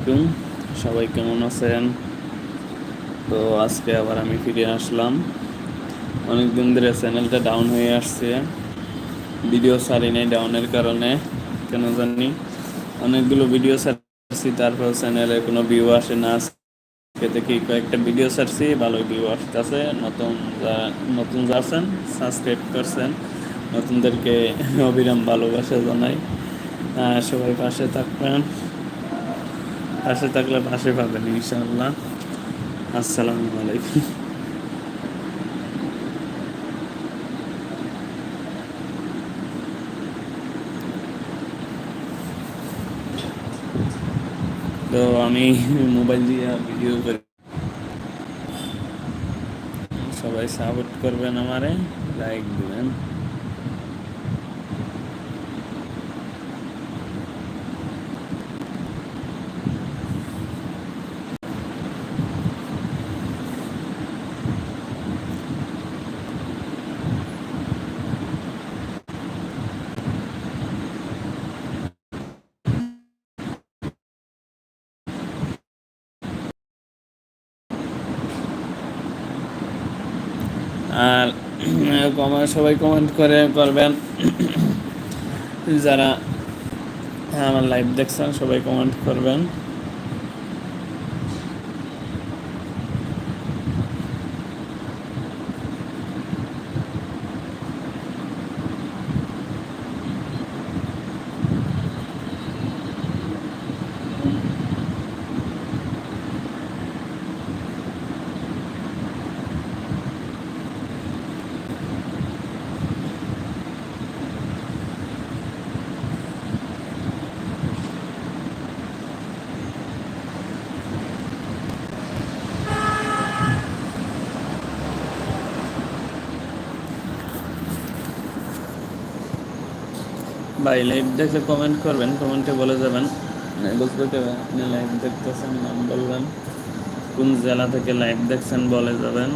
আলাইকুম। সবাই কেমন আছেন? তো আজকে আবার আমি ফিরে আসলাম। অনেক দিন ধরে চ্যানেলটা ডাউন হয়ে আসছে। ভিডিও ছাড়ি নাই ডাউনের কারণে, কেন জানি। অনেকগুলো ভিডিও ছাড়ছি, তারপর চ্যানেলে কোনো ভিউ আসে না। আজকে থেকে কয়েকটা ভিডিও ছাড়ছি ভালো ভিউ আসতেছে। নতুন নতুন যা আছেন সাবস্ক্রাইব করছেন। নতুনদেরকে অবিরাম ভালোবাসা জানাই। সবাই পাশে থাকবেন। পাশে থাকলে পাশে পাবেন, ইনশাআল্লাহ। আসসালামু আলাইকুম। তো আমি মোবাইল দিয়ে ভিডিও করি। সবাই সাপোর্ট করবেন আমারে লাইক দিবেন। আর সবাই কমেন্ট করে করবেন। যারা আমার লাইভ দেখছেন সবাই কমেন্ট করবেন। ভাই লাইভ দেখে কমেন্ট করবেন কমেন্টে বলে যাবেন। বুঝতে পারবেন আপনি লাইভ দেখতেছেন, নাম বলবেন। কোন জেলা থেকে লাইভ দেখছেন, বলে যাবেন।